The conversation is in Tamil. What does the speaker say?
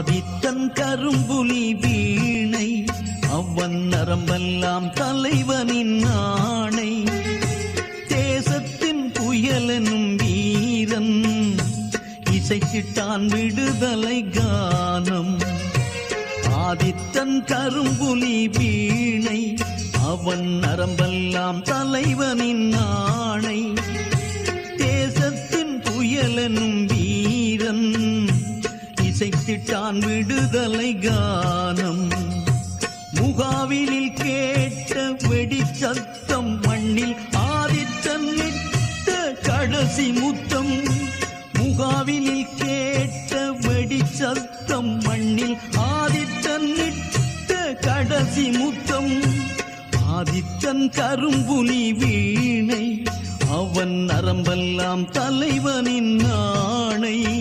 ஆதித்தன் கரும்புலி வீணை அவன் நரம்பெல்லாம் தலைவனின் ஆணை. தேசத்தின் புயலனும் வீரன் இசைச்சிட்டான் விடுதலை கானம். ஆதித்தன் கரும்புலி வீணை அவன் நரம்பெல்லாம் தலைவனின் ஆணை. தேசத்தின் புயலனும் வீரன் இசைத்திட்டான் விடுதலை கானம். முகாவினில் கேட்ட வெடி சத்தம் மண்ணில் ஆதித்தன் இட்ட கடைசி முத்தம். முகாவினில் கேட்ட வெடி சத்தம் மண்ணில் ஆதித்தன் இட்ட கடைசி முத்தம். ஆதித்தன் கரும்புலி வீணை அவன் நரம்பெல்லாம் தலைவனின் ஆணை.